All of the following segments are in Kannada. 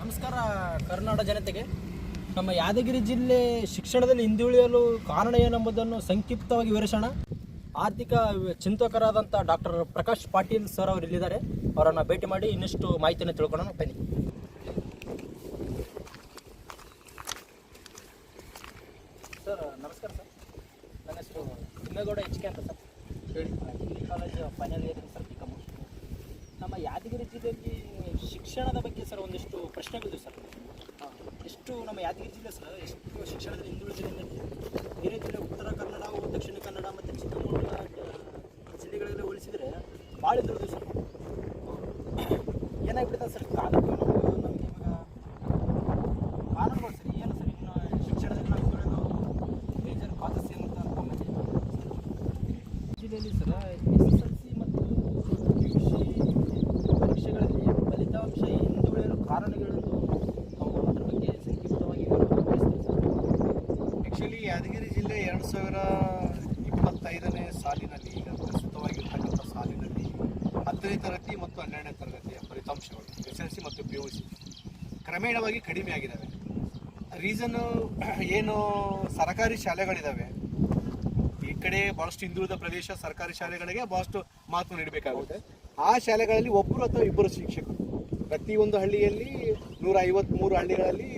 ನಮಸ್ಕಾರ ಕರ್ನಾಟಕ ಜನತೆಗೆ. ನಮ್ಮ ಯಾದಗಿರಿ ಜಿಲ್ಲೆ ಶಿಕ್ಷಣದಲ್ಲಿ ಹಿಂದುಳಿಯಲು ಕಾರಣ ಏನೆಂಬುದನ್ನು ಸಂಕ್ಷಿಪ್ತವಾಗಿ ವಿವರಿಸೋಣ. ಆರ್ಥಿಕ ಚಿಂತಕರಾದಂಥ ಡಾಕ್ಟರ್ ಪ್ರಕಾಶ್ ಪಾಟೀಲ್ ಸರ್ ಅವರು ಇಲ್ಲಿದ್ದಾರೆ. ಅವರನ್ನು ಭೇಟಿ ಮಾಡಿ ಇನ್ನಷ್ಟು ಮಾಹಿತಿಯನ್ನು ತಿಳ್ಕೊಳ್ಳೋಣ. ಬನ್ನಿ. ಸರ್ ನಮಸ್ಕಾರ ಸರ್. ನನ್ನ ಹೆಸರು ತಿಮ್ಮೇಗೌಡ ಎಚ್ ಕೆ ಅಂತ ಸರ್. ಹೇಳಿ. College final year sir. ನಮ್ಮ ಯಾದಗಿರಿ ಜಿಲ್ಲೆಯಲ್ಲಿ ಶಿಕ್ಷಣದ ಬಗ್ಗೆ ಸರ್ ಒಂದಿಷ್ಟು ಪ್ರಶ್ನೆಗಳಿದೆ ಸರ್. ಎಷ್ಟು ನಮ್ಮ ಯಾದಗಿರಿ ಜಿಲ್ಲೆ ಸರ್, ಎಷ್ಟು ಶಿಕ್ಷಣದಲ್ಲಿ ಹಿಂದುಳಿದಿದೆ ಬೇರೆ ಜಿಲ್ಲೆ ಉತ್ತರ ಕನ್ನಡ ದಕ್ಷಿಣ ಕನ್ನಡ ಮತ್ತು ಚಿಕ್ಕಮಗಳೂರು ಜಿಲ್ಲೆಗಳಲ್ಲಿ ಹೋಲಿಸಿದರೆ ಭಾಳ ಹಿಂದುಳಿದು ಸರ್. ಏನಾಗ್ಬಿಡ್ತದೆ ಸರ್ ಕಾಲಕ್ಕೆ ನಮ್ಗೆ ನಮಗೆ ಇವಾಗ ಕಾರಣಗಳು ಸರ್ ಏನು ಸರ್ ಇನ್ನು ಶಿಕ್ಷಣದಲ್ಲಿ ನಾವು ಹಿಂದುಳಿದು ಮೇಜರ್ ಕಾಸಸ್ ಏನು ಅಂತ ಅನ್ಕೊಂಬಂದೆ ಜಿಲ್ಲೆಯಲ್ಲಿ sir S S L C ಮತ್ತು ಪಿ ಯು ಸಿ ಪರೀಕ್ಷೆಗಳಲ್ಲಿ ಫಲಿತಾಂಶ ಹಿಂದುಳಿಯಲು ಕಾರಣಗಳೆಂದು ನಾವು ಅದ್ರ ಬಗ್ಗೆ ಸಂಕ್ಷಿಪ್ತವಾಗಿ ವಿವರಿಸ್ತೀವಿ ಸರ್ ಆ್ಯಕ್ಚುಲಿ ಯಾದಗಿರಿ ಜಿಲ್ಲೆ ಎರಡು ಸಾವಿರ ಇಪ್ಪತ್ತೈದನೇ ಸಾಲಿನಲ್ಲಿ ಈಗ ಪ್ರಸ್ತುತವಾಗಿರ್ತಕ್ಕಂಥ ಸಾಲಿನಲ್ಲಿ ಹತ್ತನೇ ತರಗತಿ ಮತ್ತು ಹನ್ನೆರಡನೇ ತರಗತಿಯ ಫಲಿತಾಂಶಗಳು, ಎಸ್ ಎಲ್ ಸಿ ಮತ್ತು ಪಿ ಯು ಸಿ ಕ್ರಮೇಣವಾಗಿ ಕಡಿಮೆ ಆಗಿದ್ದಾವೆ. ರೀಸನ್ನು ಏನು ಸರ್ಕಾರಿ ಶಾಲೆಗಳಿದ್ದಾವೆ ಈ ಕಡೆ ಭಾಳಷ್ಟು ಹಿಂದುಳಿದ ಪ್ರದೇಶ ಸರ್ಕಾರಿ ಶಾಲೆಗಳಿಗೆ ಭಾಳಷ್ಟು ಮಹತ್ವ ನೀಡಬೇಕಾಗುತ್ತೆ. ಆ ಶಾಲೆಗಳಲ್ಲಿ ಒಬ್ಬರು ಅಥವಾ ಇಬ್ಬರು ಶಿಕ್ಷಕರು. ಪ್ರತಿಯೊಂದು ಹಳ್ಳಿಯಲ್ಲಿ ನೂರ ಐವತ್ತ್ಮೂರು ಹಳ್ಳಿಗಳಲ್ಲಿ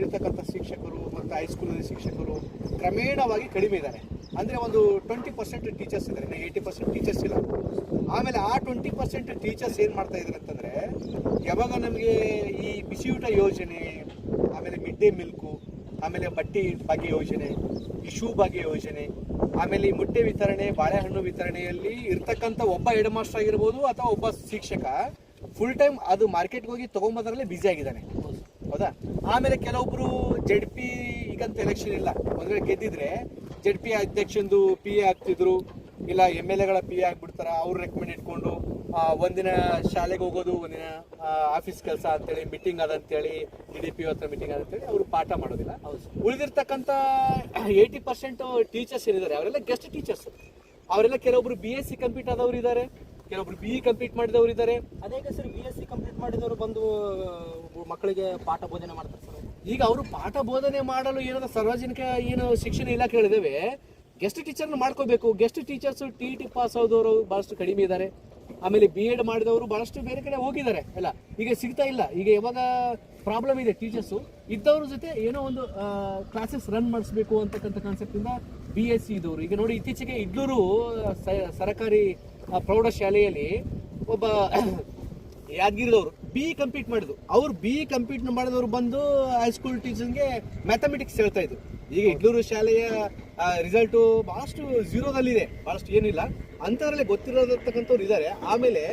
ಇರ್ತಕ್ಕಂಥ ಶಿಕ್ಷಕರು ಮತ್ತು ಹೈಸ್ಕೂಲಿನ ಶಿಕ್ಷಕರು ಕ್ರಮೇಣವಾಗಿ ಕಡಿಮೆ ಇದ್ದಾರೆ. ಅಂದರೆ ಒಂದು ಟ್ವೆಂಟಿ ಪರ್ಸೆಂಟ್ ಟೀಚರ್ಸ್ ಇದ್ದಾರೆ. ಏಯ್ಟಿ ಪರ್ಸೆಂಟ್ ಟೀಚರ್ಸ್ ಇಲ್ಲ. ಆಮೇಲೆ ಆ ಟ್ವೆಂಟಿ ಪರ್ಸೆಂಟ್ ಟೀಚರ್ಸ್ ಏನು ಮಾಡ್ತಾ ಇದ್ದಾರೆ ಅಂತಂದರೆ, ಯಾವಾಗ ನಮಗೆ ಈ ಬಿಸಿಯೂಟ ಯೋಜನೆ, ಆಮೇಲೆ ಮಿಡ್ ಡೇ ಮಿಲ್ಕು ಆಮೇಲೆ ಬಟ್ಟೆ ಭಾಗ್ಯ ಯೋಜನೆ ಈ ಶೂ ಭಾಗ್ಯ ಯೋಜನೆ, ಆಮೇಲೆ ಈ ಮುಟ್ಟೆ ವಿತರಣೆ, ಬಾಳೆಹಣ್ಣು ವಿತರಣೆಯಲ್ಲಿ ಇರ್ತಕ್ಕಂಥ ಒಬ್ಬ ಹೆಡ್ ಮಾಸ್ಟರ್ ಆಗಿರ್ಬೋದು ಅಥವಾ ಒಬ್ಬ ಶಿಕ್ಷಕ ಫುಲ್ ಟೈಮ್ ಅದು ಮಾರ್ಕೆಟ್ಗೆ ಹೋಗಿ ತೊಗೊಂಬೋದ್ರಲ್ಲೇ ಬ್ಯುಸಿ ಆಗಿದ್ದಾನೆ. ಹೌದಾ? ಆಮೇಲೆ ಕೆಲವೊಬ್ಬರು ಜೆಡ್ ಪಿ ಈಗಂತ ಎಲೆಕ್ಷನ್ ಇಲ್ಲ. ಒಂದ್ ವೇಳೆ ಗೆದ್ದಿದ್ರೆ ಜೆಡ್ ಪಿ ಅಧ್ಯಕ್ಷಂದು ಪಿ ಎ ಆಗ್ತಿದ್ರು ಇಲ್ಲ ಎಂ ಎಲ್ ಎಗಳ ಪಿ ಎ ಆಗ್ಬಿಡ್ತಾರ ಅವ್ರು ರೆಕಮೆಂಡ್ ಇಟ್ಕೊಂಡು ಒಂದಿನ ಶಾಲೆಗೆ ಹೋಗೋದು ಒಂದಿನ ಆಫೀಸ್ ಕೆಲಸ ಅಂತೇಳಿ ಮೀಟಿಂಗ್ ಅದಂತೇಳಿ ಡಿ ಡಿ ಪಿ ಹತ್ರ ಮೀಟಿಂಗ್ ಅದಂತೇಳಿ ಅವರು ಪಾಠ ಮಾಡೋದಿಲ್ಲ. ಉಳಿದಿರ್ತಕ್ಕಂಥ ಏಯ್ಟಿ ಪರ್ಸೆಂಟ್ ಟೀಚರ್ಸ್ ಏನಿದ್ದಾರೆ ಅವರೆಲ್ಲ ಗೆಸ್ಟ್ ಟೀಚರ್ಸ್ ಅವರೆಲ್ಲ ಕೆಲವೊಬ್ರು ಬಿ ಎಸ್ ಸಿ ಕಂಪ್ಲೀಟ್ ಆದವರು ಇದ್ದಾರೆ ಕೆಲವೊಬ್ರು ಬಿ ಇ ಕಂಪ್ಲೀಟ್ ಮಾಡಿದವರು ಇದ್ದಾರೆ. ಅದೇ sir B S C complete ಮಾಡಿದವರು ಬಂದು ಮಕ್ಕಳಿಗೆ ಪಾಠ ಬೋಧನೆ ಮಾಡ್ತಾರೆ ಸರ್. ಈಗ ಅವರು ಪಾಠ ಬೋಧನೆ ಮಾಡಲು ಏನಾದ್ರು ಸಾರ್ವಜನಿಕ ಏನು ಶಿಕ್ಷಣ ಇಲಾಖೆ ಹೇಳಿದೇವೆ ಗೆಸ್ಟ್ ಟೀಚರ್ನ ಮಾಡ್ಕೋಬೇಕು. Guest teachers T T pass ಆದವರು ಭಾಳಷ್ಟು ಕಡಿಮೆ ಇದ್ದಾರೆ. ಆಮೇಲೆ ಬಿ ಎಡ್ ಮಾಡಿದವರು ಭಾಳಷ್ಟು ಬೇರೆ ಕಡೆ ಹೋಗಿದ್ದಾರೆ. ಅಲ್ಲ, ಈಗ ಸಿಗ್ತಾ ಇಲ್ಲ. ಈಗ ಯಾವಾಗ ಪ್ರಾಬ್ಲಮ್ ಇದೆ ಟೀಚರ್ಸು ಇದ್ದವ್ರ ಜೊತೆ ಏನೋ ಒಂದು ಕ್ಲಾಸಸ್ ರನ್ ಮಾಡಿಸ್ಬೇಕು ಅಂತಕ್ಕಂಥ ಕಾನ್ಸೆಪ್ಟಿಂದ ಬಿ ಎಸ್ ಸಿ ಇದ್ದವರು. ಈಗ ನೋಡಿ, ಇತ್ತೀಚೆಗೆ ಇಡ್ಲೂರು ಸರಕಾರಿ ಪ್ರೌಢಶಾಲೆಯಲ್ಲಿ ಒಬ್ಬ ಯಾದಗಿರಿದವರು ಬಿ ಕಂಪ್ಲೀಟ್ ಮಾಡಿದ್ರು. ಅವ್ರು ಬಿ ಕಂಪ್ಲೀಟ್ ಮಾಡಿದವರು ಬಂದು ಹೈಸ್ಕೂಲ್ ಟೀಚರ್ಗೆ ಮ್ಯಾಥಮೆಟಿಕ್ಸ್ ಹೇಳ್ತಾ ಇದ್ರು. ಈಗ ಇಡ್ಲೂರು ಶಾಲೆಯ ರಿಸಲ್ಟು ಬಹಳಷ್ಟು ಝೀರೋದಲ್ಲಿದೆ ಭಾಳಷ್ಟು ಏನಿಲ್ಲ. ಅಂಥದ್ರಲ್ಲಿ ಗೊತ್ತಿರೋದಕ್ಕಂಥವ್ರು ಇದ್ದಾರೆ ಆಮೇಲೆ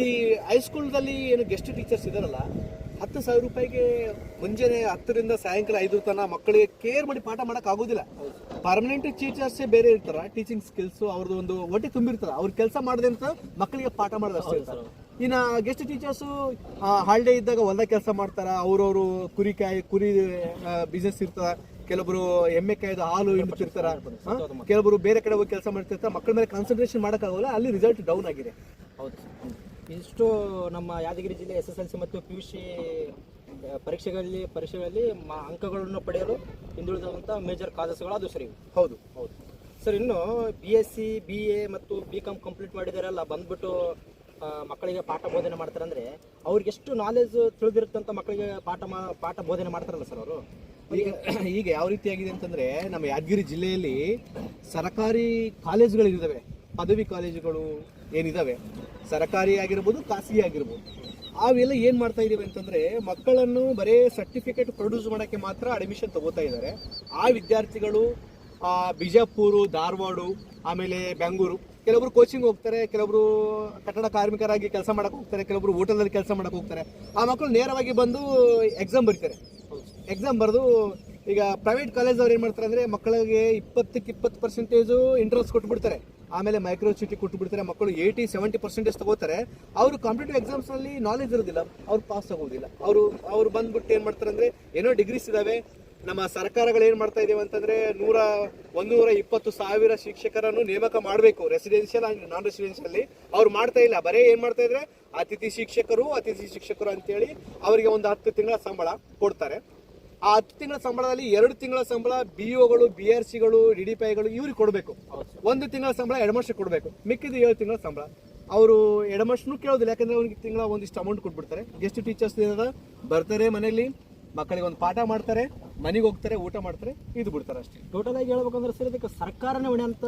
ಈ ಹೈಸ್ಕೂಲ್ದಲ್ಲಿ ಏನು ಗೆಸ್ಟ್ ಟೀಚರ್ಸ್ ಇದಾರಲ್ಲ ಹತ್ತು ಸಾವಿರ ರೂಪಾಯಿಗೆ ಮುಂಜಾನೆ ಹತ್ತರಿಂದ ಸಾಯಂಕಾಲ ಐದು ತನಕ ಮಕ್ಕಳಿಗೆ ಕೇರ್ ಮಾಡಿ ಪಾಠ ಮಾಡಕ್ ಆಗೋದಿಲ್ಲ ಪರ್ಮನೆಂಟ್ ಟೀಚರ್ಸೇ ಬೇರೆ ಇರ್ತಾರೆ. ಟೀಚಿಂಗ್ ಸ್ಕಿಲ್ಸ್ ಅವ್ರದ್ದು ಒಂದು ಹೊಟ್ಟೆ ತುಂಬಿರ್ತಾರೆ ಅವ್ರು ಕೆಲಸ ಮಾಡಿದೆ ಅಂತ ಮಕ್ಕಳಿಗೆ ಪಾಠ ಮಾಡೋದು ಅಷ್ಟೇ ಇರ್ತಾರೆ. ಇನ್ನ ಗೆಸ್ಟ್ ಟೀಚರ್ಸು ಹಾಲಿಡೇ ಇದ್ದಾಗ ಹೊಲ್ದಾಗ ಕೆಲಸ ಮಾಡ್ತಾರೆ. ಅವ್ರವ್ರು ಕುರಿ ಕಾಯಿ ಕುರಿ ಬಿಸ್ನೆಸ್ ಇರ್ತದೆ ಕೆಲವರು ಎಮ್ಮೆ ಕಾಯ್ದು ಹಾಲು ಹಿಂಡ್ತಿರ್ತಾರ ಕೆಲವರು ಬೇರೆ ಕಡೆ ಹೋಗಿ ಕೆಲಸ ಮಾಡ್ತಿರ್ತಾರೆ ಮಕ್ಕಳ ಮೇಲೆ ಕಾನ್ಸಂಟ್ರೇಷನ್ ಮಾಡೋಕ್ಕಾಗಲ್ಲ ಅಲ್ಲಿ ರಿಸಲ್ಟ್ ಡೌನ್ ಆಗಿದೆ. ಹೌದು. ಇಷ್ಟು ನಮ್ಮ ಯಾದಗಿರಿ ಜಿಲ್ಲೆ ಎಸ್ ಎಸ್ ಎಲ್ ಸಿ ಮತ್ತು ಪಿ ಯು ಸಿ ಪರೀಕ್ಷೆಗಳಲ್ಲಿ ಪರೀಕ್ಷೆಗಳಲ್ಲಿ ಅಂಕಗಳನ್ನು ಪಡೆಯಲು ಹಿಂದುಳಿದಂಥ ಮೇಜರ್ ಕಾಸಸ್ಗಳು ಅದು ಸರಿ. ಹೌದು. ಹೌದು. ಸರ್ ಇನ್ನು B S C B A ಮತ್ತು ಬಿ ಕಾಮ್ ಕಂಪ್ಲೀಟ್ ಮಾಡಿದಾರಲ್ಲ ಬಂದ್ಬಿಟ್ಟು ಮಕ್ಕಳಿಗೆ ಪಾಠ ಬೋಧನೆ ಮಾಡ್ತಾರೆ ಅಂದ್ರೆ ಅವ್ರಿಗೆ ಎಷ್ಟು ನಾಲೆಜ್ ತಿಳಿದಿರುತ್ತಂತ ಮಕ್ಕಳಿಗೆ ಪಾಠ ಪಾಠ ಬೋಧನೆ ಮಾಡ್ತಾರಲ್ಲ ಸರ್ ಅವರು? ಈಗ ಈಗ ಯಾವ ರೀತಿಯಾಗಿದೆ ಅಂತಂದ್ರೆ ನಮ್ಮ ಯಾದಗಿರಿ ಜಿಲ್ಲೆಯಲ್ಲಿ ಸರ್ಕಾರಿ ಕಾಲೇಜುಗಳಿದ್ದಾವೆ. ಪದವಿ ಕಾಲೇಜುಗಳು ಏನಿದಾವೆ? ಸರ್ಕಾರಿ ಆಗಿರ್ಬೋದು, ಖಾಸಗಿ ಆಗಿರ್ಬೋದು. ಅವೆಲ್ಲ ಏನ್ ಮಾಡ್ತಾ ಇದೀವಿ ಅಂತಂದ್ರೆ ಮಕ್ಕಳನ್ನು ಬರೇ ಸರ್ಟಿಫಿಕೇಟ್ ಪ್ರೊಡ್ಯೂಸ್ ಮಾಡೋಕೆ ಮಾತ್ರ ಅಡ್ಮಿಷನ್ ತಗೋತಾ ಇದ್ದಾರೆ ಆ ವಿದ್ಯಾರ್ಥಿಗಳು ಬಿಜಾಪುರ, ಧಾರವಾಡ, ಆಮೇಲೆ ಬೆಂಗಳೂರು ಕೆಲವೊಬ್ರು ಕೋಚಿಂಗ್ ಹೋಗ್ತಾರೆ ಕೆಲವೊಬ್ರು ಕಟ್ಟಡ ಕಾರ್ಮಿಕರಾಗಿ ಕೆಲಸ ಮಾಡಕ್ಕೆ ಹೋಗ್ತಾರೆ ಕೆಲವೊಬ್ರು ಹೋಟೆಲ್ನಲ್ಲಿ ಕೆಲಸ ಮಾಡಕ್ಕೆ ಹೋಗ್ತಾರೆ. ಆ ಮಕ್ಕಳು ನೇರವಾಗಿ ಬಂದು ಎಕ್ಸಾಮ್ ಬರೀತಾರೆ. ಎಕ್ಸಾಮ್ ಬರೆದು ಈಗ ಪ್ರೈವೇಟ್ ಕಾಲೇಜ್ ಅವ್ರು ಏನು ಮಾಡ್ತಾರೆ ಅಂದರೆ ಮಕ್ಕಳಿಗೆ ಇಪ್ಪತ್ತಕ್ಕೆ ಇಪ್ಪತ್ತು ಪರ್ಸೆಂಟೇಜು ಇಂಟ್ರೆಸ್ಟ್ ಕೊಟ್ಬಿಡ್ತಾರೆ. ಆಮೇಲೆ ಮೈಕ್ರೋ ಸಿಟಿ ಕೊಟ್ಬಿಡ್ತಾರೆ. ಮಕ್ಕಳು ಏಯ್ಟಿ ಸೆವೆಂಟಿ ಪರ್ಸೆಂಟೇಜ್ ತಗೋತಾರೆ. ಅವರು ಕಾಂಪಿಟೇಟಿವ್ ಎಕ್ಸಾಮ್ಸ್ನಲ್ಲಿ ನಾಲೆಜ್ ಇರೋದಿಲ್ಲ. ಅವ್ರು ಪಾಸ್ ಆಗೋದಿಲ್ಲ. ಅವರು ಅವ್ರು ಬಂದ್ಬಿಟ್ಟು ಏನು ಮಾಡ್ತಾರೆ ಅಂದರೆ ಏನೋ ಡಿಗ್ರೀಸ್ ಇದಾವೆ. ನಮ್ಮ ಸರ್ಕಾರಗಳು ಏನು ಮಾಡ್ತಾ ಇದೇವೆ ಅಂತಂದ್ರೆ ನೂರ ಒಂದೂರ ಇಪ್ಪತ್ತು ಸಾವಿರ ಶಿಕ್ಷಕರನ್ನು ನೇಮಕ ಮಾಡಬೇಕು. ರೆಸಿಡೆನ್ಷಿಯಲ್ ಅಂಡ್ ನಾನ್ ರೆಸಿಡೆನ್ಷಿಯಲ್ ಅವ್ರು ಮಾಡ್ತಾ ಇಲ್ಲ. ಬರೀ ಏನು ಮಾಡ್ತಾ ಇದ್ರೆ ಅತಿಥಿ ಶಿಕ್ಷಕರು ಅತಿಥಿ ಶಿಕ್ಷಕರು ಅಂತೇಳಿ ಅವರಿಗೆ ಒಂದು ಹತ್ತು ತಿಂಗಳ ಸಂಬಳ ಕೊಡ್ತಾರೆ. ಆ ಹತ್ತು ತಿಂಗಳ ಸಂಬಳದಲ್ಲಿ ಎರಡು ತಿಂಗಳ ಸಂಬಳ ಬಿ ಒಗಳು ಬಿ ಆರ್ ಸಿಗಳು ಡಿ ಡಿ ಪಿ ಐಗಳು ಇವ್ರಿಗೆ ಕೊಡಬೇಕು. ಒಂದು ತಿಂಗಳ ಸಂಬಳ ಎಡಮರ್ಷ ಕೊಡಬೇಕು. ಮಿಕ್ಕಿದ ಏಳು ತಿಂಗಳ ಸಂಬಳ. ಅವರು ಎಡಮರ್ಷನು ಕೇಳೋದಿಲ್ಲ. ಯಾಕಂದ್ರೆ ಅವ್ರಿಗೆ ತಿಂಗಳ ಒಂದಿಷ್ಟು ಅಮೌಂಟ್ ಕೊಟ್ಬಿಡ್ತಾರೆ. ಗೆಸ್ಟ್ ಟೀಚರ್ಸ್ ಏನದ ಬರ್ತಾರೆ ಮನೆಯಲ್ಲಿ? ಮಕ್ಕಳಿಗೆ ಒಂದು ಪಾಠ ಮಾಡ್ತಾರೆ ಮನೆಗೆ ಹೋಗ್ತಾರೆ ಊಟ ಮಾಡ್ತಾರೆ ಇದು ಬಿಡ್ತಾರೆ ಅಷ್ಟೇ. ಟೋಟಲ್ ಆಗಿ ಹೇಳ್ಬೇಕಂದ್ರೆ ಸರ್ ಇದಕ್ಕೆ ಸರ್ಕಾರನೇ ಹೊಣೆ ಅಂತ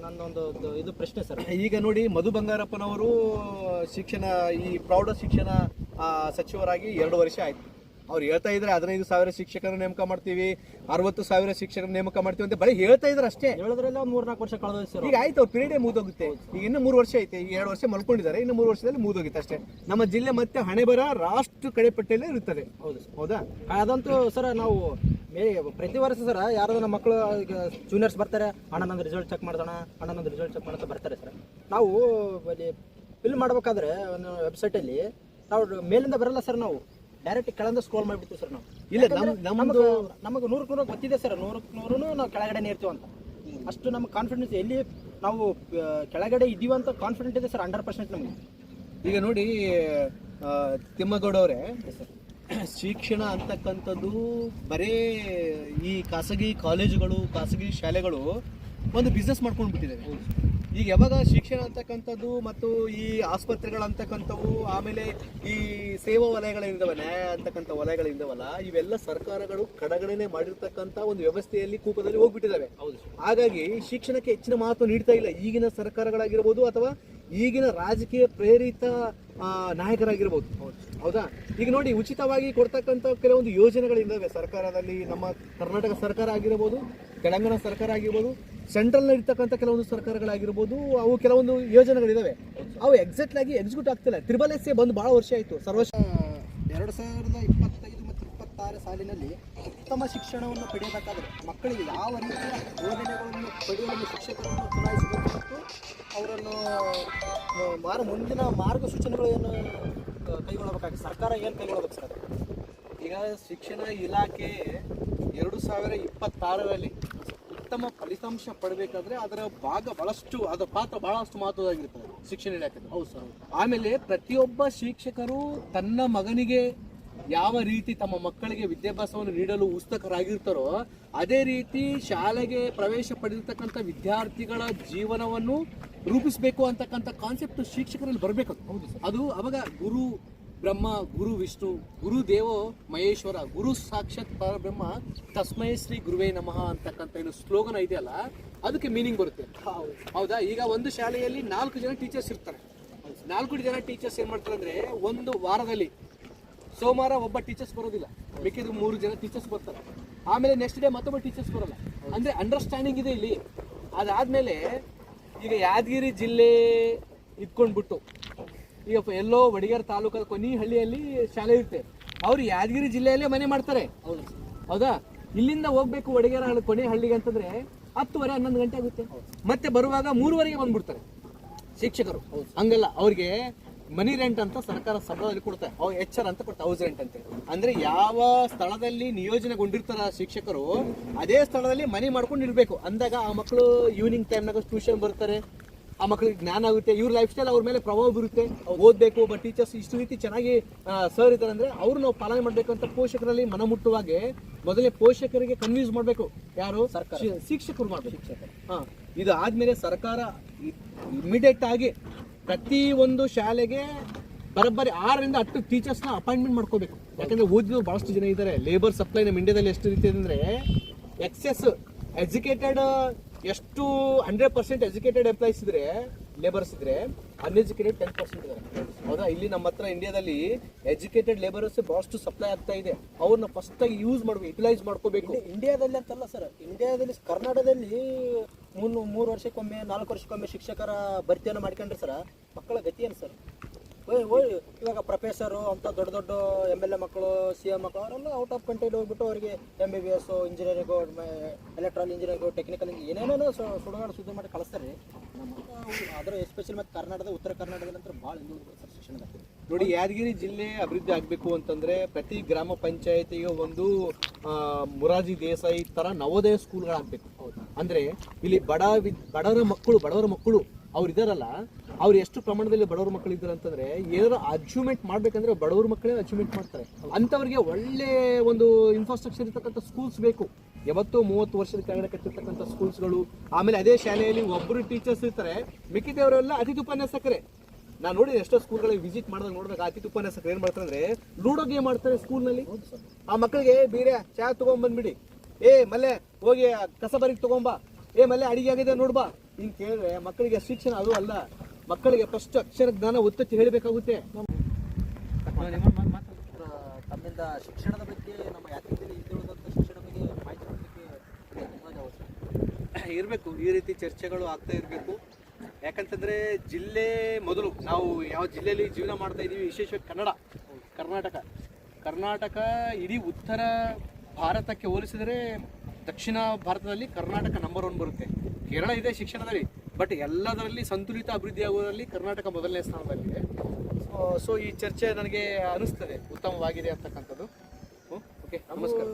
ನನ್ನ ಒಂದು ಇದು- ಪ್ರಶ್ನೆ ಸರ್. ಈಗ ನೋಡಿ ಮಧು ಬಂಗಾರಪ್ಪನವರು ಶಿಕ್ಷಣ ಈ ಪ್ರೌಢ ಶಿಕ್ಷಣ ಸಚಿವರಾಗಿ ಎರಡು ವರ್ಷ ಆಯ್ತು. ಅವ್ರು ಹೇಳ್ತಾ ಇದ್ರೆ ಹದಿನೈದು ಸಾವಿರ ಶಿಕ್ಷಕರ ನೇಮಕ ಮಾಡ್ತೀವಿ ಅರವತ್ತು ಸಾವಿರ ಶಿಕ್ಷಕರ ನೇಮಕ ಮಾಡ್ತೀವಿ ಅಂತ ಬರೀ ಹೇಳ್ತಾ ಇದ್ರೆ ಅಷ್ಟೇ. ಹೇಳಿದ್ರೆಲ್ಲ ಮೂರ್ನಾಲ್ಕು ವರ್ಷ ಕಳೆದ ಈಗ ಆಯ್ತು ಅವ್ರ ಪೀರಿಯಡೇ ಮುಗಿದೋಗುತ್ತೆ. ಈಗ ಇನ್ನು ಮೂರು ವರ್ಷ ಐತೆ ಈಗ ಎರಡು ವರ್ಷ ಮಲ್ಕೊಂಡಿದ್ದಾರೆ ಇನ್ನು ಮೂರು ವರ್ಷದಲ್ಲಿ ಮುಗಿದೋಗುತ್ತೆ ಅಷ್ಟೇ. ನಮ್ಮ ಜಿಲ್ಲೆ ಮತ್ತೆ ಹಣೆ ಬರ ರಾಷ್ಟ್ರ ಕಡೆ ಪಟ್ಟಿಯಲ್ಲೇ ಇರುತ್ತದೆ. ಹೌದು ಹೌದಾ? ಅದಂತೂ ಸರ್ ನಾವು ಪ್ರತಿ ವರ್ಷ ಸರ್ ಯಾರಾದ್ರೂ ನಮ್ಮ ಮಕ್ಕಳು ಈಗ ಜೂನಿಯರ್ಸ್ ಬರ್ತಾರೆ ಅಣ್ಣ ನಂದು ರಿಸಲ್ಟ್ ಚೆಕ್ ಮಾಡೋಣ ಅಣ್ಣ ನಂದು ರಿಸಲ್ಟ್ ಚೆಕ್ ಮಾಡ್ತಾ ಬರ್ತಾರೆ ಸರ್. ನಾವು ಫಿಲ್ ಮಾಡ್ಬೇಕಾದ್ರೆ ಒಂದು ವೆಬ್ಸೈಟಲ್ಲಿ ನಾವು ಮೇಲಿಂದ ಬರಲ್ಲ ಸರ್ ನಾವು. ಡೈರೆಕ್ಟ್ ಕೆಳಗಿಂದ ಸ್ಕ್ರೋಲ್ ಮಾಡಿಬಿಡ್ತೀವಿ ಸರ್ ನಾವು. ಇಲ್ಲ ನಮ್ ನಮ್ದು ನಮಗೆ ನೂರಕ್ಕೆ ನೂರು ಗೊತ್ತಿದೆ ಸರ್ ನೂರಕ್ಕೆ ನೂರು ನಾವು ಕೆಳಗಡೆ ಇರ್ತೀವಿ ಅಂತ. ಅಷ್ಟು ನಮ್ಗೆ ಕಾನ್ಫಿಡೆನ್ಸ್ ಎಲ್ಲಿ ನಾವು ಕೆಳಗಡೆ ಇದೀವಿ ಅಂತ ಕಾನ್ಫಿಡೆಂಟ್ ಇದೆ ಸರ್ ಹಂಡ್ರೆಡ್ ಪರ್ಸೆಂಟ್ ನಮಗೆ. ಈಗ ನೋಡಿ ಆ, ತಿಮ್ಮಗೌಡ ಅವರೇ ಸರ್ ಶಿಕ್ಷಣ ಅಂತಕ್ಕಂಥದ್ದು ಬರೇ ಈ ಖಾಸಗಿ ಕಾಲೇಜುಗಳು ಖಾಸಗಿ ಶಾಲೆಗಳು ಒಂದು ಬಿಸ್ನೆಸ್ ಮಾಡ್ಕೊಂಡು ಬಿಟ್ಟಿದ್ದಾರೆ ಈಗ ಯಾವಾಗ ಶಿಕ್ಷಣ ಅಂತಕ್ಕಂಥದ್ದು ಮತ್ತು ಈ ಆಸ್ಪತ್ರೆಗಳಂತಕ್ಕಂಥವು ಆಮೇಲೆ ಈ ಸೇವಾ ವಲಯಗಳಿಂದವ ನ್ಯಾಯ ಅಂತಕ್ಕಂಥ ವಲಯಗಳಿಂದವಲ್ಲ ಇವೆಲ್ಲ ಸರ್ಕಾರಗಳು ಕಡಗಣನೆ ಮಾಡಿರ್ತಕ್ಕಂಥ ಒಂದು ವ್ಯವಸ್ಥೆಯಲ್ಲಿ ಕೂಪದಲ್ಲಿ ಹೋಗ್ಬಿಟ್ಟಿದ್ದಾವೆ ಹಾಗಾಗಿ ಶಿಕ್ಷಣಕ್ಕೆ ಹೆಚ್ಚಿನ ಮಹತ್ವ ನೀಡ್ತಾ ಇಲ್ಲ. ಈಗಿನ ಸರ್ಕಾರಗಳಾಗಿರ್ಬೋದು ಅಥವಾ ಈಗಿನ ರಾಜಕೀಯ ಪ್ರೇರಿತ ನಾಯಕರಾಗಿರ್ಬೋದು. ಹೌದಾ? ಈಗ ನೋಡಿ ಉಚಿತವಾಗಿ ಕೊಡ್ತಕ್ಕಂಥ ಕೆಲವೊಂದು ಯೋಜನೆಗಳಿದ್ದಾವೆ. ಸರ್ಕಾರದಲ್ಲಿ ನಮ್ಮ ಕರ್ನಾಟಕ ಸರ್ಕಾರ ಆಗಿರ್ಬೋದು ತೆಲಂಗಾಣ ಸರ್ಕಾರ ಆಗಿರ್ಬೋದು ಸೆಂಟ್ರಲ್ ಇರ್ತಕ್ಕಂಥ ಕೆಲವೊಂದು ಸರ್ಕಾರಗಳಾಗಿರ್ಬೋದು ಅವು ಕೆಲವೊಂದು ಯೋಜನೆಗಳಿದಾವೆ. ಅವು ಎಕ್ಸಾಕ್ಟ್ ಆಗಿ ಎಕ್ಸಿಕ್ಯೂಟ್ ಆಗ್ತಿಲ್ಲ. ತ್ರಿಬಲ್ ಎಸ್ ಎ ಬಂದು ಬಹಳ ವರ್ಷ ಆಯ್ತು. ಸರ್ವ ಎರಡು ಸಾವಿರದ ಇಪ್ಪತ್ತೈದು ಮತ್ತು ಇಪ್ಪತ್ತಾರು ಸಾಲಿನಲ್ಲಿ ಉತ್ತಮ ಶಿಕ್ಷಣವನ್ನು ಪಡೆಯಬೇಕಾದರೆ ಮಕ್ಕಳಿಗೆ ಯಾವ ರೀತಿಯ ಯೋಜನೆಗಳನ್ನು ಪಡೆಯಲು ಶಿಕ್ಷಕರನ್ನು ಚುನಾಯಿಸಬೇಕು ಮತ್ತು ಅವರನ್ನು ಮಾರ ಮುಂದಿನ ಮಾರ್ಗಸೂಚನೆಗಳನ್ನು ಏನು ಕೈಗೊಳ್ಳಬೇಕಾಗಿ ಸರ್ಕಾರ ಏನು ಕೈಗೊಳ್ಳಬೇಕು ಸರ್? ಈಗ ಶಿಕ್ಷಣ ಇಲಾಖೆ ಎರಡು ಸಾವಿರ ಇಪ್ಪತ್ತಾರರಲ್ಲಿ ಉತ್ತಮ ಫಲಿತಾಂಶ ಪಡಬೇಕಾದ್ರೆ ಅದರ ಭಾಗ ಬಹಳಷ್ಟು ಅದರ ಪಾತ್ರ ಬಹಳಷ್ಟು ಮಹತ್ವದಾಗಿರ್ತದೆ ಶಿಕ್ಷಣ ಇಲಾಖೆ ಹೌದು ಸರ್ ಆಮೇಲೆ ಪ್ರತಿಯೊಬ್ಬ ಶಿಕ್ಷಕರು ತನ್ನ ಮಗನಿಗೆ ಯಾವ ರೀತಿ ತಮ್ಮ ಮಕ್ಕಳಿಗೆ ವಿದ್ಯಾಭ್ಯಾಸವನ್ನು ನೀಡಲು ಉತ್ಸುಕರಾಗಿರ್ತಾರೋ ಅದೇ ರೀತಿ ಶಾಲೆಗೆ ಪ್ರವೇಶ ಪಡೆದಿರ್ತಕ್ಕಂಥ ವಿದ್ಯಾರ್ಥಿಗಳ ಜೀವನವನ್ನು ರೂಪಿಸಬೇಕು ಅಂತಕ್ಕಂಥ ಕಾನ್ಸೆಪ್ಟ್ ಶಿಕ್ಷಕರಲ್ಲಿ ಬರಬೇಕು ಹೌದು ಅದು ಅವಾಗ ಗುರು ಬ್ರಹ್ಮ, ಗುರು, ವಿಷ್ಣು, ಗುರು ದೇವೋ, ಮಹೇಶ್ವರ, ಗುರು ಸಾಕ್ಷಾತ್ ಪರಬ್ರಹ್ಮ ತಸ್ಮಯ ಶ್ರೀ ಗುರುವೇ ನಮಃ ಅಂತಕ್ಕಂಥ ಏನು ಸ್ಲೋಗನ್ ಇದೆಯಲ್ಲ, ಅದಕ್ಕೆ ಮೀನಿಂಗ್ ಬರುತ್ತೆ. ಹೌದು? ಈಗ ಒಂದು ಶಾಲೆಯಲ್ಲಿ ನಾಲ್ಕು ಜನ ಟೀಚರ್ಸ್ ಇರ್ತಾರೆ. ನಾಲ್ಕು ಜನ ಟೀಚರ್ಸ್ ಏನು ಮಾಡ್ತಾರೆ ಅಂದ್ರೆ, ಒಂದು ವಾರದಲ್ಲಿ ಸೋಮವಾರ ಒಬ್ಬ ಟೀಚರ್ಸ್ ಬರೋದಿಲ್ಲ. ಬೇಕಿದ್ರೆ ಮೂರು ಜನ ಟೀಚರ್ಸ್ ಬರ್ತಾರೆ. ಆಮೇಲೆ ನೆಕ್ಸ್ಟ್ ಡೇ ಮತ್ತೊಬ್ಬ ಟೀಚರ್ಸ್ ಬರಲ್ಲ. ಅಂದ್ರೆ ಅಂಡರ್ಸ್ಟ್ಯಾಂಡಿಂಗ್ ಇದೆ ಇಲ್ಲಿ. ಅದಾದಮೇಲೆ ಈಗ ಯಾದಗಿರಿ ಜಿಲ್ಲೆ ಇಟ್ಕೊಂಡ್ಬಿಟ್ಟು ಈಗ ಎಲ್ಲೋ ವಡಿಗೇರ್ ತಾಲೂಕದ ಕೊನಿ ಹಳ್ಳಿಯಲ್ಲಿ ಶಾಲೆ ಇರುತ್ತೆ. ಅವ್ರು ಯಾದಗಿರಿ ಜಿಲ್ಲೆಯಲ್ಲೇ ಮನೆ ಮಾಡ್ತಾರೆ. ಹೌದು. ಇಲ್ಲಿಂದ ಹೋಗ್ಬೇಕು ವಡಗೇರ ಹಳ್ಳಿ ಕೊನೆ ಹಳ್ಳಿಗೆ ಅಂತಂದ್ರೆ ಹತ್ತುವರೆ ಹನ್ನೊಂದು ಗಂಟೆ ಆಗುತ್ತೆ. ಮತ್ತೆ ಬರುವಾಗ ಮೂರುವರೆಗೆ ಬಂದ್ಬಿಡ್ತಾರೆ ಶಿಕ್ಷಕರು. ಹಂಗಲ್ಲ ಅವ್ರಿಗೆ ಮನಿ ರೆಂಟ್ ಅಂತ ಸರ್ಕಾರ ಸಂಬಳದಲ್ಲಿ ಕೊಡ್ತಾರೆ ಅವ್ ಆರ್ ಅಂತ ಕೊಡ್ತಾರೆ ಹೌಸ್ ರೆಂಟ್ ಅಂತ. ಅಂದ್ರೆ ಯಾವ ಸ್ಥಳದಲ್ಲಿ ನಿಯೋಜನೆಗೊಂಡಿರ್ತಾರ ಶಿಕ್ಷಕರು ಅದೇ ಸ್ಥಳದಲ್ಲಿ ಮನೆ ಮಾಡ್ಕೊಂಡು ಇರ್ಬೇಕು. ಅಂದಾಗ ಆ ಮಕ್ಕಳು ಈವ್ನಿಂಗ್ ಟೈಮ್ನಾಗ ಟ್ಯೂಷನ್ ಬರ್ತಾರೆ. ಆ ಮಕ್ಕಳಿಗೆ ಜ್ಞಾನ ಆಗುತ್ತೆ ಇವ್ರ ಲೈಫ್ ಸ್ಟೈಲ್ ಅವ್ರ ಮೇಲೆ ಪ್ರಭಾವ ಬೀರುತ್ತೆ. ಓದಬೇಕು ಒಬ್ಬ ಟೀಚರ್ಸ್ ಇಷ್ಟು ರೀತಿ ಚೆನ್ನಾಗಿ ಸರ್ ಇದ್ದಾರೆ ಅಂದ್ರೆ ಅವ್ರು ನಾವು ಪಾಲನೆ ಮಾಡಬೇಕಂತ ಅಂತ ಪೋಷಕರಲ್ಲಿ ಮನ ಮುಟ್ಟುವಾಗೆ ಮೊದಲೇ ಪೋಷಕರಿಗೆ ಕನ್ವಿನ್ಸ್ ಮಾಡಬೇಕು. ಯಾರು? ಸರ್ಕಾರ. ಶಿಕ್ಷಕರು ಮಾಡಬೇಕು. ಶಿಕ್ಷಕರು. ಹಾ ಇದು ಆದ್ಮೇಲೆ ಸರ್ಕಾರ ಇಮಿಡಿಯೇಟ್ ಆಗಿ ಪ್ರತಿ ಒಂದು ಶಾಲೆಗೆ ಬರೋಬ್ಬರಿ ಆರರಿಂದ ಹತ್ತು ಟೀಚರ್ಸ್ನ ಅಪಾಯಿಂಟ್ಮೆಂಟ್ ಮಾಡ್ಕೋಬೇಕು. ಯಾಕಂದ್ರೆ ಓದಿದ್ರು ಭಾಳಷ್ಟು ಜನ ಇದ್ದಾರೆ. ಲೇಬರ್ ಸಪ್ಲೈ ನಮ್ಮ ಇಂಡಿಯಾದಲ್ಲಿ ಎಷ್ಟು ರೀತಿ ಅಂದ್ರೆ ಎಕ್ಸೆಸ್ ಎಜುಕೇಟೆಡ್ ಎಷ್ಟು ಹಂಡ್ರೆಡ್ ಪರ್ಸೆಂಟ್ ಎಜುಕೇಟೆಡ್ ಎಂಪ್ಲಾಯ್ಸ್ ಇದ್ರೆ ಲೇಬರ್ಸ್ ಇದ್ರೆ ಅನ್ಎಜುಕೇಟೆಡ್ ಟೆನ್ ಪರ್ಸೆಂಟ್ ಇದ್ದಾರೆ. ಹೌದಾ? ಇಲ್ಲಿ ನಮ್ಮ ಹತ್ರ ಇಂಡಿಯಾದಲ್ಲಿ ಎಜುಕೇಟೆಡ್ ಲೇಬರ್ಸ್ ಬಹಳಷ್ಟು ಸಪ್ಲೈ ಆಗ್ತಾ ಇದೆ. ಅವ್ರನ್ನ ಫಸ್ಟ್ ಆಗಿ ಯೂಸ್ ಮಾಡಬೇಕು ಯುಟಿಲೈಸ್ ಮಾಡ್ಕೋಬೇಕು. ಇಂಡಿಯಾದಲ್ಲಿ ಅಂತಲ್ಲ ಸರ್ ಇಂಡಿಯಾದಲ್ಲಿ ಕರ್ನಾಟಕದಲ್ಲಿ ಮೂರು ಮೂರು ವರ್ಷಕ್ಕೊಮ್ಮೆ, ನಾಲ್ಕು ವರ್ಷಕ್ಕೊಮ್ಮೆ ಶಿಕ್ಷಕರ ಭರ್ತಿಯನ್ನು ಮಾಡ್ಕೊಂಡ್ರೆ ಸರ್ ಮಕ್ಕಳ ಗತಿಯನ್ನು ಸರ್ ಇವಾಗ ಪ್ರೊಫೆಸರು ಅಂತ ದೊಡ್ಡ ದೊಡ್ಡ ಎಂ ಎಲ್ ಎ ಮಕ್ಕಳು ಸಿ ಎಂ ಮಕ್ಕಳು ಅವರೆಲ್ಲ ಔಟ್ ಆಫ್ ಕಂಟ್ರಿ ಹೋಗ್ಬಿಟ್ಟು ಅವರಿಗೆ M B B S engineering electronic engineering technical ಏನೇನೋ ಸುಡುಗಾಡು ಸುದ್ದಿ ಮಾಡಿ ಕಳಿಸ್ತಾರೆ. ಆದರೆ ಎಸ್ಪೆಷಲಿ ಮತ್ತು ಕರ್ನಾಟಕದ ಉತ್ತರ ಕರ್ನಾಟಕದಲ್ಲಿ ನಂತರ ಭಾಳ ಹಿಂದೂ ಶಿಕ್ಷಣ ನೋಡಿ ಯಾದಗಿರಿ ಜಿಲ್ಲೆ ಅಭಿವೃದ್ಧಿ ಆಗಬೇಕು ಅಂತಂದ್ರೆ ಪ್ರತಿ ಗ್ರಾಮ ಪಂಚಾಯತಿಗೆ ಒಂದು ಮುರಾಜಿ ದೇಸಾಯಿ ತರ ನವೋದಯ ಸ್ಕೂಲ್ಗಳಾಗಬೇಕು ಅಂದ್ರೆ ಇಲ್ಲಿ ಬಡ ವಿದ್- ಬಡವರ ಮಕ್ಕಳು ಬಡವರ ಮಕ್ಕಳು ಅವ್ರು ಇದಾರಲ್ಲ ಅವ್ರು ಎಷ್ಟು ಪ್ರಮಾಣದಲ್ಲಿ ಬಡವ್ರ ಮಕ್ಕಳು ಇದ್ದಾರೆ ಅಂತಂದ್ರೆ, ಏನಾದ್ರು ಅಚೀವ್ಮೆಂಟ್ ಮಾಡ್ಬೇಕಂದ್ರೆ ಬಡವ್ರ ಮಕ್ಕಳೇ ಅಚೀವ್ಮೆಂಟ್ ಮಾಡ್ತಾರೆ. ಅಂಥವ್ರಿಗೆ ಒಳ್ಳೆ ಒಂದು ಇನ್ಫ್ರಾಸ್ಟ್ರಕ್ಚರ್ ಇರ್ತಕ್ಕಂಥ ಸ್ಕೂಲ್ಸ್ ಬೇಕು. ಯಾವತ್ತು ಮೂವತ್ತು ವರ್ಷದ ಕೆಳಗಡೆ ಕಟ್ಟಿರ್ತಕ್ಕಂಥ ಸ್ಕೂಲ್ಸ್ಗಳು ಆಮೇಲೆ ಅದೇ ಶಾಲೆಯಲ್ಲಿ ಒಬ್ಬರು ಟೀಚರ್ಸ್ ಇರ್ತಾರೆ ಮಿಕ್ಕಿದವರೆಲ್ಲ ಅತಿಥಿ ಉಪನ್ಯಾಸಕರೇ. ನಾನು ನೋಡಿ ಎಷ್ಟೋ ಸ್ಕೂಲ್ಗಳಿಗೆ ವಿಸಿಟ್ ಮಾಡಿದಾಗ ನೋಡಿದಾಗ ಅತಿಥಿ ಉಪನ್ಯಾಸಕರು ಏನ್ ಮಾಡ್ತಾರೆ ಅಂದ್ರೆ ಲೂಡೋ ಗೇಮ್ ಮಾಡ್ತಾರೆ ಸ್ಕೂಲ್ನಲ್ಲಿ ಆ ಮಕ್ಕಳಿಗೆ ಬೀರೆ ಚಾ ತಗೊಂಡ್ಬಂದ್ಬಿಡಿ ಏ, ಮಲ್ಲೆ, ಹೋಗಿ ಕಸ ಬರಿಗೆ ತಗೊಂಬಾ ಏ, ಮಲ್ಲೆ, ಅಡಿಗೆ ಆಗಿದೆ ನೋಡ್ಬಾ ಹಿಂಗೆ ಕೇಳಿದ್ರೆ ಮಕ್ಕಳಿಗೆ ಶಿಕ್ಷಣ ಅದು ಅಲ್ಲ. ಮಕ್ಕಳಿಗೆ ಫಸ್ಟ್ ಅಕ್ಷರ ಜ್ಞಾನ ಒತ್ತಚ್ಚಿ ಹೇಳಬೇಕಾಗುತ್ತೆ. ತಮ್ಮಿಂದ ಶಿಕ್ಷಣದ ಬಗ್ಗೆ ನಮ್ಮ ಹಿಂದುಳಿದಂಥ ಶಿಕ್ಷಣ ಬಗ್ಗೆ ಮಾಹಿತಿ ಕೊಡಲಿಕ್ಕೆ ಇರಬೇಕು ಈ ರೀತಿ ಚರ್ಚೆಗಳು ಆಗ್ತಾ ಇರಬೇಕು. ಯಾಕಂತಂದ್ರೆ ಜಿಲ್ಲೆ ಮೊದಲು ನಾವು ಯಾವ ಜಿಲ್ಲೆಯಲ್ಲಿ ಜೀವನ ಮಾಡ್ತಾ ಇದ್ದೀವಿ ವಿಶೇಷವಾಗಿ ಕನ್ನಡ ಕರ್ನಾಟಕ. ಕರ್ನಾಟಕ ಇಡೀ ಉತ್ತರ ಭಾರತಕ್ಕೆ ಹೋಲಿಸಿದರೆ ದಕ್ಷಿಣ ಭಾರತದಲ್ಲಿ ಕರ್ನಾಟಕ ನಂಬರ್ ಒನ್ ಬರುತ್ತೆ. ಕೇರಳ ಇದೆ ಶಿಕ್ಷಣದಲ್ಲಿ. ಬಟ್ ಎಲ್ಲದರಲ್ಲಿ ಸಂತುಲಿತ ಅಭಿವೃದ್ಧಿ ಆಗುವುದರಲ್ಲಿ ಕರ್ನಾಟಕ ಮೊದಲನೇ ಸ್ಥಾನದಲ್ಲಿದೆ. ಸೊ ಈ ಚರ್ಚೆ ನನಗೆ ಅನಿಸ್ತದೆ ಉತ್ತಮವಾಗಿದೆ ಅಂತಕ್ಕಂಥದ್ದು. ಓಕೆ ನಮಸ್ಕಾರ.